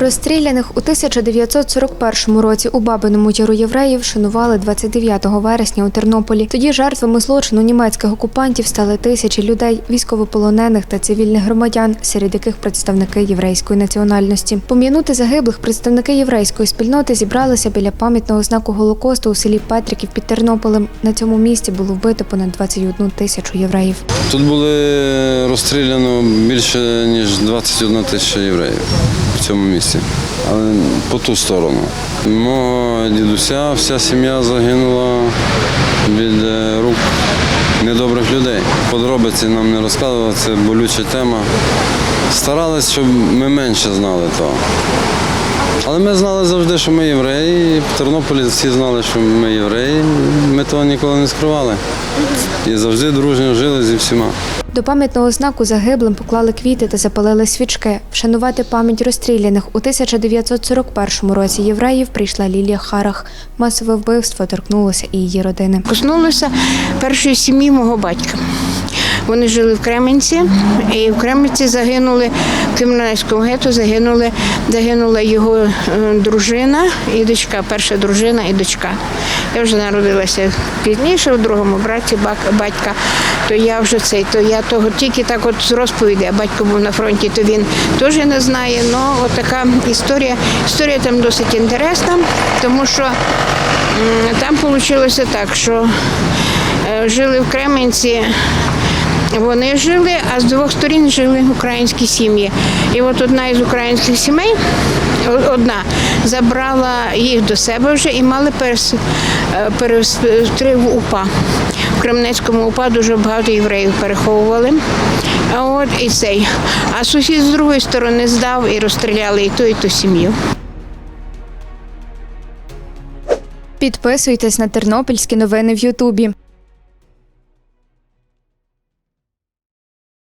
Розстріляних у 1941 році у Бабиному Яру євреїв шанували 29 вересня у Тернополі. Тоді жертвами злочину німецьких окупантів стали тисячі людей, військовополонених та цивільних громадян, серед яких представники єврейської національності. Пом'янути загиблих представники єврейської спільноти зібралися біля пам'ятного знаку Голокосту у селі Петриків під Тернополем. На цьому місці було вбито понад 21 тисячу євреїв. Тут були розстріляно більше ніж 21 тисяча євреїв в цьому місці, але по ту сторону. Мого дідуся, вся сім'я загинула від е, рук недобрих людей. Подробиці нам не розказували, це болюча тема. Старались, щоб ми менше знали того. Але ми знали завжди, що ми євреї. В Тернополі всі знали, що ми євреї. Ми того ніколи не скривали. І завжди дружньо жили зі всіма. До пам'ятного знаку загиблим поклали квіти та запалили свічки. Вшанувати пам'ять розстріляних у 1941 році євреїв прийшла Лілія Харах. Масове вбивство торкнулося і її родини. Коснулося першої сім'ї мого батька. Вони жили в Кременці, і в Кременці загинули в Кримінальському гетто загинули, загинула його е, дружина і дочка, перша дружина і дочка. Я вже народилася пізніше, у другому браті батька, то я вже цей, то я того тільки так от з розповіді, а батько був на фронті, то він теж не знає. Ну, от така історія. Історія там досить інтересна, тому що там вийшло так, що е, жили в Кременці. Вони жили, а з двох сторін жили українські сім'ї. І от одна із українських сімей, одна, забрала їх до себе вже і мали е, перевести в УПА. В Кременецькому УПА дуже багато євреїв переховували. А от і цей. А сусід з другої сторони здав і розстріляли і ту, і ту сім'ю. Підписуйтесь на тернопільські новини в Ютубі.